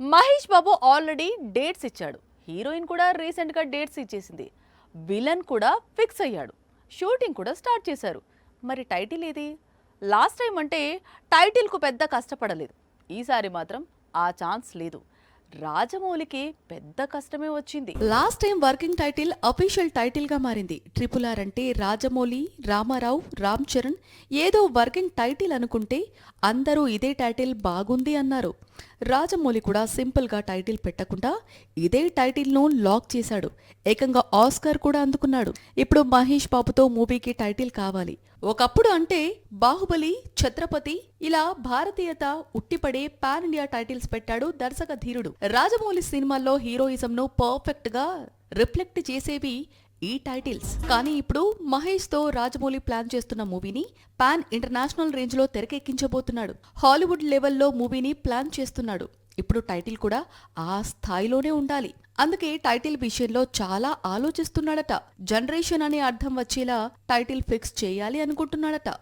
Mahesh Babu already dates ఇచ్చాడు. Heroine కూడా రీసెంట్గా డేట్స్ ఇచ్చేసింది. విలన్ కూడా ఫిక్స్ అయ్యాడు. షూటింగ్ కూడా స్టార్ట్ చేశారు. మరి టైటిల్ ఏది? లాస్ట్ టైం అంటే టైటిల్కు పెద్ద కష్టపడలేదు. ఈసారి మాత్రం ఆ ఛాన్స్ లేదు. రాజమౌళికి పెద్ద కష్టమే వచ్చింది. Last time working title official టైటిల్గా మారింది. ట్రిపుల్ ఆర్ అంటే రాజమౌళి రామారావు రామ్ చరణ్ ఏదో వర్కింగ్ టైటిల్ అనుకుంటే అందరూ ఇదే టైటిల్ బాగుంది అన్నారు. రాజమౌళి కూడా సింపుల్గా టైటిల్ పెట్టకుండా ఇదే టైటిల్ను లాక్ చేశాడు. ఏకంగా ఆస్కార్ కూడా అందుకున్నాడు. ఇప్పుడు మహేష్ బాబుతో మూవీకి టైటిల్ కావాలి. ఒకప్పుడు అంటే బాహుబలి ఛత్రపతి ఇలా భారతీయత ఉట్టిపడే పాన్ ఇండియా టైటిల్స్ పెట్టాడు దర్శక ధీరుడు. రాజమౌళి సినిమాల్లో హీరోయిజం ను పర్ఫెక్ట్గా రిఫ్లెక్ట్ చేసేవి ఈ టైటిల్స్. కానీ ఇప్పుడు మహేష్తో రాజమౌళి ప్లాన్ చేస్తున్న మూవీని పాన్ ఇంటర్నేషనల్ రేంజ్లో తెరకెక్కించబోతున్నాడు. హాలీవుడ్ లెవెల్లో మూవీని ప్లాన్ చేస్తున్నాడు. ఇప్పుడు టైటిల్ కూడా ఆ స్థాయిలోనే ఉండాలి. అందుకే టైటిల్ విషయంలో చాలా ఆలోచిస్తున్నాడట. జనరేషన్ అనే అర్థం వచ్చేలా టైటిల్ ఫిక్స్ చేయాలి అనుకుంటున్నాడట.